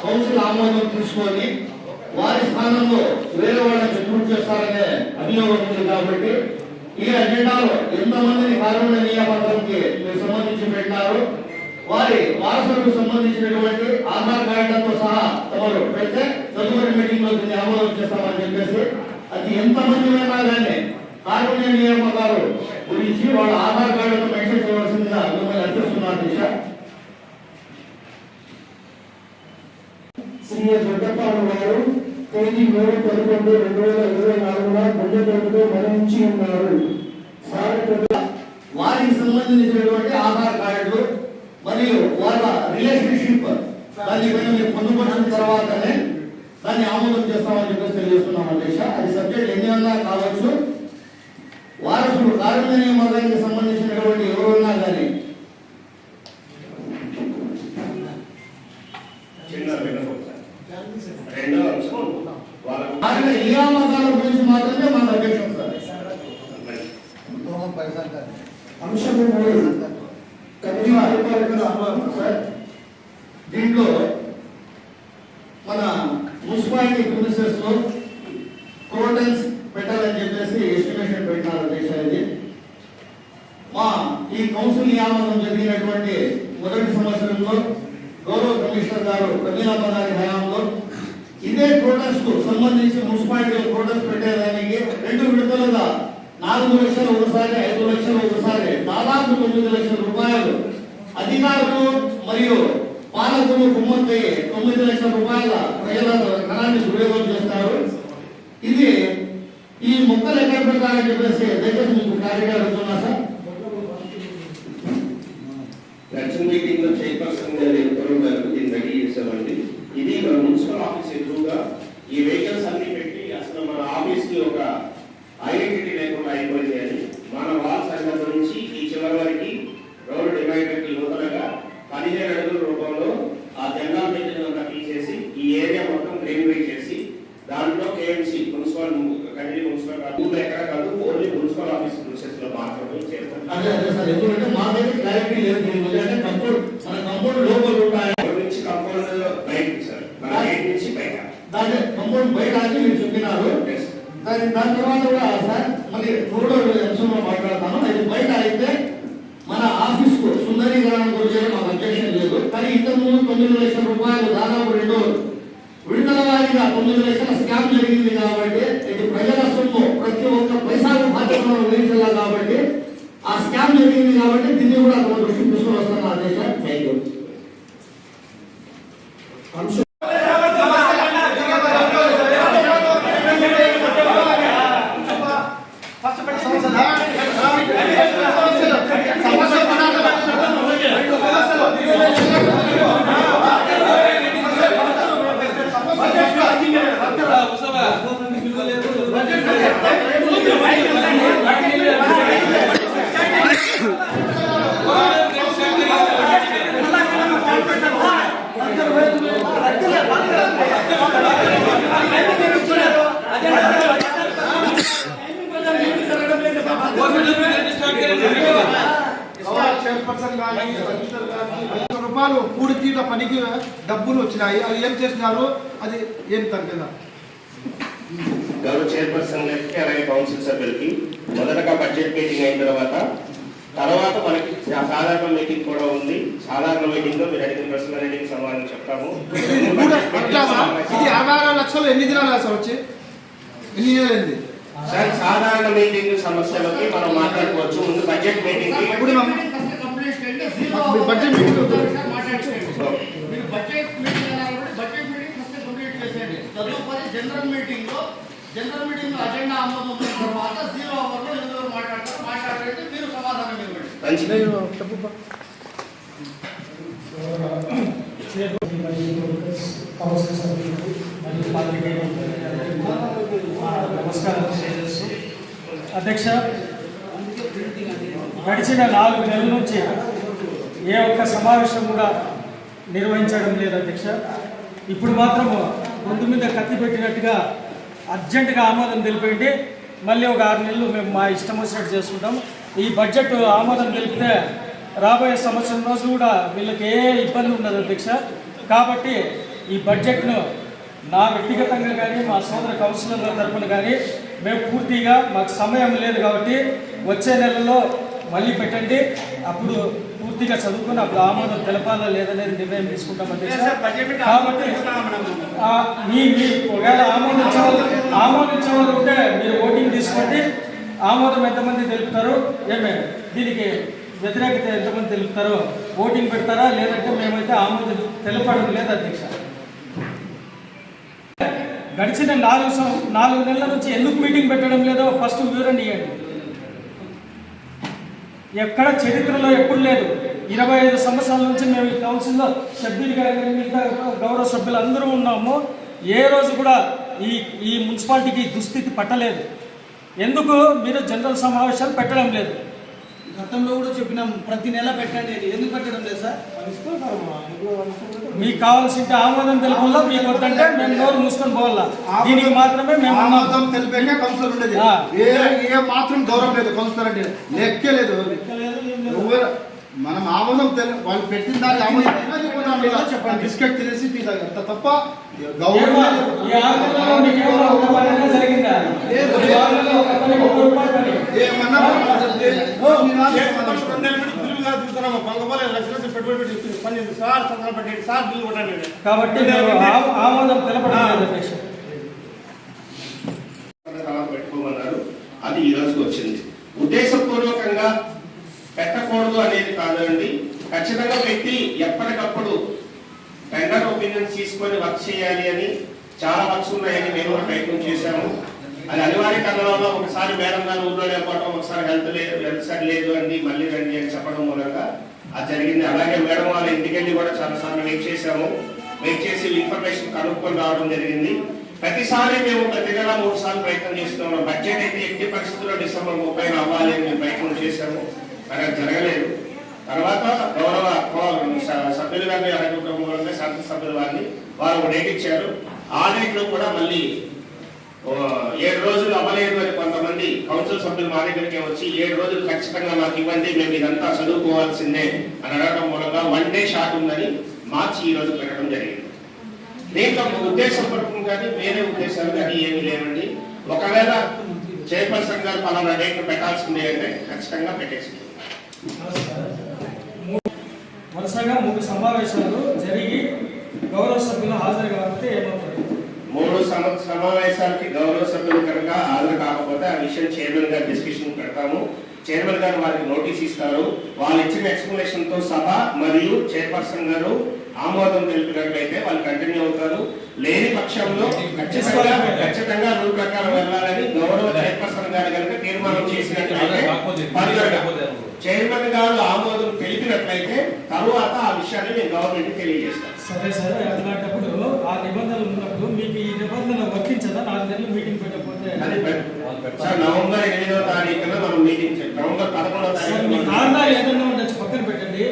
Council ఆమోదం తీసుకొని వారి స్థానంలో వేరే వాళ్ళని రిక్రూట్ చేస్తారనే అభియోగం ఉంది కాబట్టి ఈ అజెండాలో ఎంతమందిని కార్మిక నియామకానికి మీరు సంబంధించి పెట్టినారు? వారి వారసులకు సంబంధించినటువంటి ఆధార్ కార్డులతో సహా తమరు పెడితే తదుపరి మీటింగ్లో దీన్ని ఆమోదం చేస్తామని చెప్పేసి అది ఎంతమంది అయినా కానీ కార్మిక నియామకాలు గురించి వాళ్ళ ఆధార్ కార్డులతో మెన్షన్ చేయవలసిందిగా మిమ్మల్ని అర్థిస్తున్నారు దిశ. శ్రీ దొడ్డపాడు వారు తేదీ మూడు పదకొండు రెండు వేల ఇరవై నాలుగున గుండెపోటుతో మరణించి ఉన్నారు. వారికి సంబంధించినటువంటి ఆధార్ కార్డులు మరియు వాళ్ళ రిలేషన్షిప్ దాన్ని పైన మీరు పొందుపరిచిన తర్వాతనే దాన్ని ఆమోదం చేస్తామని చెప్పేసి తెలియజేస్తున్నాం అధ్యక్ష. అది సబ్జెక్ట్ ఎన్ని అన్నా కావచ్చు. వారసుడు కారుణ్య నియమానికి సంబంధించినటువంటి ఎవరున్నా కానీ చిన్న విన్నపం గురించి మాత్రమే మన అధ్యక్షం సార్ దీంట్లో మన మున్సిపాలిటీ ప్రిమిసెస్లో క్రోటన్స్ పెట్టాలని చెప్పేసి ఎస్టిమేషన్ పెట్టినారు అధ్యక్ష మా ఈ కౌన్సిల్ నియామకం జరిగినటువంటి మొదటి సంవత్సరంలో గౌరవ కమిషనర్ గారు ప్రమీలాప గారి హయాంలో ఇదే క్రోటన్స్కు సంబంధించి మున్సిపాలిటీ క్రోటన్స్ పెట్టేదానికి రెండు విడతలుగా నాలుగు లక్షలు ఒకసారి ఐదు లక్షలు ఒకసారి దాదాపు తొమ్మిది లక్షల రూపాయలు అధికారులు మరియు పాలకులు కుమ్మక్కై తొమ్మిది లక్షల రూపాయల ప్రజల ధనాన్ని దుర్వినియోగం చేస్తారు. ఇది ఈ మొక్కలు ఎక్కడ పెట్టాలని చెప్పేసి దయచేసి మీకు క్లారిటీ అడుగుతున్నా సార్. మీటింగ్లో చైర్పర్సన్ గారు గారు Thank you. అంశం చైర్పర్సన్ కానీ కమిషనర్ కానీ లక్ష రూపాయలు కూడి తీట పనికి డబ్బులు వచ్చినాయి. అది ఏం చేసినారు? అది ఏం తగ్గదా? గౌరవ చైర్పర్సన్ గారికి అలాగే కౌన్సిల్ సభ్యులకి మొదటగా బడ్జెట్ మీటింగ్ అయిన తర్వాత తర్వాత మనకి సాధారణ మీటింగ్ కూడా ఉంది. సాధారణ మీటింగ్లో మీరు అడిగిన ప్రశ్నలన్నింటికి సమాధానం చెప్తాము. ఇది ఆరు లక్షలు ఎన్ని దినాలు సార్ వచ్చి? ఎన్ని నెలలైంది సార్ సాధారణ మీటింగ్ సమస్యలకి మనం మాట్లాడుకోవచ్చు. ముందు బడ్జెట్ మీటింగ్ ఇప్పుడు బడ్జెట్ మీటింగ్. మీరు బడ్జెట్ మీటింగ్ కాబట్టి బడ్జెట్ మీటింగ్ ఫస్ట్ కంప్లీట్ చేసేయండి తదుపరి జనరల్ మీటింగ్లో జనరల్ మీటింగ్లో అజెండా ఆమోదం తర్వాత జీరో అవర్లో ఎవరు మాట్లాడతారు మాట్లాడితే మీరు సమాధానం నమస్కారం అధ్యక్ష గడిచిన నాలుగు నెలల నుంచి ఏ ఒక్క సమావేశం కూడా నిర్వహించడం లేదు అధ్యక్ష. ఇప్పుడు మాత్రం గొంతు మీద కత్తి పెట్టినట్టుగా అర్జెంటుగా ఆమోదం తెలిపింటే మళ్ళీ ఒక ఆరు నెలలు మేము మా ఇష్టం వచ్చినట్టు చేసుకుంటాం. ఈ బడ్జెట్ ఆమోదం తెలిపితే రాబోయే సంవత్సరం రోజులు కూడా వీళ్ళకి ఏ ఇబ్బంది ఉండదు అధ్యక్ష. కాబట్టి ఈ బడ్జెట్ను నా వ్యక్తిగతంగా కానీ మా సోదర కౌన్సిలర్ల తరఫున కానీ మేము పూర్తిగా మాకు సమయం లేదు కాబట్టి వచ్చే నెలలో మళ్ళీ పెట్టండి. అప్పుడు పూర్తిగా చదువుకుని అప్పుడు ఆమోదం తెలపాలా లేదనేది నిర్ణయం తీసుకుంటాం అధ్యక్ష కాబట్టి మీ మీ ఒకవేళ ఆమోదించే వాళ్ళు ఆమోదించే వాళ్ళు ఉంటే మీరు ఓటింగ్ తీసుకోండి. ఆమోదం ఎంతమంది తెలుపుతారు? ఏమే దీనికి వ్యతిరేకత ఎంతమంది తెలుపుతారో? ఓటింగ్ పెడతారా? లేదంటే మేమైతే ఆమోదం తెలపడం లేదు అధ్యక్ష. గడిచిన నాలుగు నాలుగు నెలల నుంచి ఎందుకు మీటింగ్ పెట్టడం లేదో ఫస్ట్ వివరణ ఇవ్వండి. ఎక్కడ చరిత్రలో ఎప్పుడు లేదు. ఇరవై ఐదు సంవత్సరాల నుంచి మేము ఈ కౌన్సిల్లో సభ్యులుగా మిగతా గౌరవ సభ్యులు అందరూ ఉన్నాము. ఏ రోజు కూడా ఈ ఈ మున్సిపాలిటీకి దుస్థితి పట్టలేదు. ఎందుకు? మీరు జనరల్ సమావేశాలు పెట్టడం లేదు. గతంలో కూడా చెప్పినాం ప్రతి నెల పెట్టండి అని. ఎందుకు పెట్టడం లేదు సార్? మీకు కావాల్సింటే ఆమోదం తెలుపుల్లో మీకు వద్దంటే మేము నోరు మూసుకొని పోవాలా? దీనికి మాత్రమే మేము. ఆమోదం తెలిపాక కౌన్సిలర్ ఉండేది. ఏ ఏ మాత్రం గౌరవం లేదు కౌన్సిలర్ అంటే. లెక్కే లేదు మనం ఆమోదం తెలి వాళ్ళు పెట్టిన దానికి ఆమోదం చెప్పండి. బిస్కెట్ తినేసి. అంత తప్ప గౌరవం ఏమో, లేదు. ఈ ఆరు నెలల్లో మీకేమో ఒక పని అయినా జరిగిందా లేదు. ఈ ఆరు నెలల్లో ఒక పని, ఒక రూపాయి పని. ఏమన్నా మనం చెప్తే, ఓ, మీ నాన్న చేపలు రెండేళ్ళ నుంచి బిల్లు కాదు తీసుకున్నాము. పలకపోలే పని సార్ పెట్టండి సార్ బిల్లు కొట్టండి కాబట్టి ఆమోదం తెలపడం పెట్టుకోమన్నారు అది ఈ రోజుకి వచ్చింది. ఉద్దేశపూర్వకంగా పెట్టకూడదు అనేది కాదండి. ఖచ్చితంగా పెట్టి ఎప్పటికప్పుడు టెండర్ ఒపీనియన్స్ తీసుకొని వర్క్ చేయాలి అని చాలా వర్క్స్ ఉన్నాయని మేము ప్రయత్నం చేశాము. అది అనివార్య కారణంలో ఒకసారి మేడం గారు ఊళ్ళో లేకపోవడం ఒకసారి హెల్త్ లేదు హెల్త్ సరి లేదు అండి మళ్ళీ రండి అని చెప్పడం మూలంగా అది జరిగింది. అలాగే మేడం వాళ్ళ ఇంటికెళ్ళి కూడా చాలా సార్లు వెయిట్ చేశాము. వెయిట్ చేసి ఇన్ఫర్మేషన్ కనుక్కొని రావడం జరిగింది. ప్రతిసారి మేము ప్రతి నెల మూడు సార్లు ప్రయత్నం చేస్తున్నాం బడ్జెట్ అయితే ఎట్టి పరిస్థితుల్లో డిసెంబర్ ముప్పై అవ్వాలి అని మేము ప్రయత్నం చేశాము. కానీ అది జరగలేదు. తర్వాత గౌరవ సభ్యులు గారిని అడగడం మూలంగా శాసన సభ్యులు వారిని వారు ఒక డేట్ ఇచ్చారు. ఆ డేట్లో కూడా మళ్ళీ ఏడు రోజులు అవ్వలేదు మరి కొంతమంది కౌన్సిల్ సభ్యులు మా దగ్గరికి వచ్చి ఏడు రోజులు ఖచ్చితంగా మాకు ఇవ్వండి మేము ఇదంతా చదువుకోవాల్సిందే అని అడగడం మూలంగా వన్ డే షాట్ ఉందని మార్చి ఈ రోజు పెట్టడం జరిగింది. దీంట్లో ఉద్దేశపూర్వకం కానీ వేరే ఉద్దేశాలు కానీ ఏమీ లేవండి. ఒకవేళ చైర్పర్సన్ గారు పలానా డేట్ పెట్టాల్సిందే అంటే ఖచ్చితంగా పెట్టేసింది వరుసగా మూడు సమావేశాలు జరిగి గౌరవ సభ్యులు హాజరు కాకపోతే ఏమవుతుంది? మూడు సమ సమావేశాలకి గౌరవ సభ్యులు కనుక హాజరు కాకపోతే ఆ విషయం చైర్మన్ గారు డిస్కషన్ పెడతాము. చైర్మన్ గారు వారికి నోటీస్ ఇస్తారు. వాళ్ళు ఇచ్చిన ఎక్స్ప్లెనేషన్తో సభ మరియు చైర్పర్సన్ గారు ఆమోదం తెలిపినట్లయితే వాళ్ళు కంటిన్యూ అవుతారు. లేని పక్షంలో ఖచ్చితంగా ఖచ్చితంగా రూల్ ప్రకారం వెళ్ళాలని గౌరవ చైర్పర్సన్ గారు కనుక తీర్మానం చేసినట్లయితే చైర్మన్ గారు ఆమోదం తెలిపినట్లయితే తరువాత ఆ విషయాన్ని మేము గవర్నమెంట్ తెలియజేస్తాం సరే సరే. అట్లాంటప్పుడు ఆ నిబంధనలు ఉన్నప్పుడు మీ ఈ నిబంధన వర్తించదా నాలుగు నెలలు మీటింగ్ పెట్టకపోతే అది పెట్- సార్ నవంబర్ ఎనిమిదవ తారీఖున మనం మీటింగ్ నవంబర్ కారణాలు ఏదైనా ఉండొచ్చు పక్కన పెట్టండి.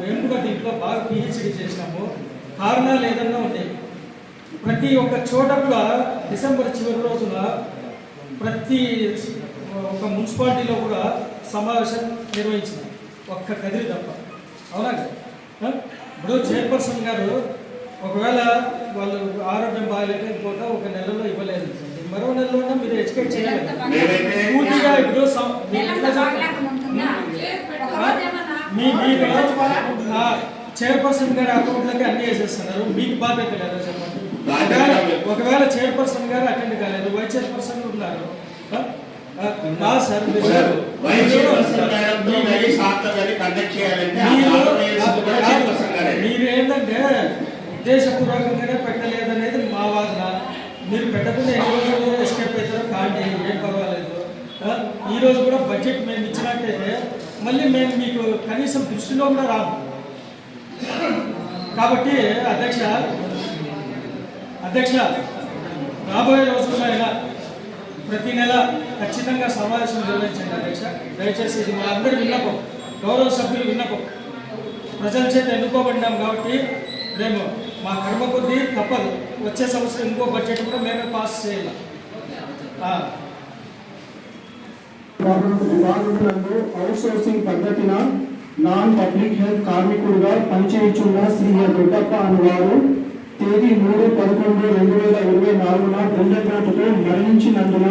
మేము కూడా దీంట్లో బాగా పిహెచ్డి చేసినాము. కారణాలు ఏదైనా ఉన్నాయి ప్రతి ఒక్క చోట కూడా డిసెంబర్ చివరి రోజున ప్రతి ఒక మున్సిపాలిటీలో కూడా సమావేశం నిర్వహించిన ఒక్క కదిరి తప్ప. అవునా? ఇప్పుడు చైర్పర్సన్ గారు ఒకవేళ వాళ్ళు ఆరోగ్యం బాగాలేకపోతే ఒక నెలలో ఇవ్వలేదు మరో నెలలో మీరు ఎడ్యుకేట్ చేయాలి పూర్తిగా ఇప్పుడు? మీ ఆ, చైర్పర్సన్ గారి అకౌంట్లకి అన్ని వేసేస్తున్నారు మీకు బాధ్యత లేదా చెప్పండి ఒకవేళ- చైర్పర్సన్ గారు అటెండ్ కాలేదు వైస్ చైర్పర్సన్ ఉన్నారు ఆ? ఆ, కాదు సార్ ఉద్దేశపూర్వకంగానే పెట్టలేదనేది మా వాదన. మీరు పెట్టకుండా ఎన్ని రోజులు ఎస్కేప్ అవుతారో కానీ ఏం పర్వాలేదు. ఈరోజు కూడా బడ్జెట్ మేము ఇచ్చినట్టయితే మళ్ళీ మేము మీకు కనీసం దృష్టిలో కూడా రాము. కాబట్టి అధ్యక్ష అధ్యక్ష రాబోయే రోజుల్లో ప్రతి నెల ఖచ్చితంగా సమావేశం నిర్వహించండి అధ్యక్ష. దయచేసి ఇది మా అందరి విన్నపం గౌరవ సభ్యులు విన్నపం. ప్రజల చేత ఎన్నుకోబడినాం కాబట్టి మేము మా కర్మ కొద్దీ తప్పదు వచ్చే సంవత్సరం ఇంకో బడ్జెట్ కూడా మేమే పాస్ చేయాలి ఆ. అవుట్సోర్సింగ్ పద్ధతిన నాన్ పబ్లిక్ హెల్త్ కార్మికుడుగా పనిచేయుచున్న శ్రీ దొడ్డప్ప అనేవారు తేదీ మూడు పదకొండు రెండు వేల ఇరవై నాలుగున గుండెపోటుతో మరణించినందున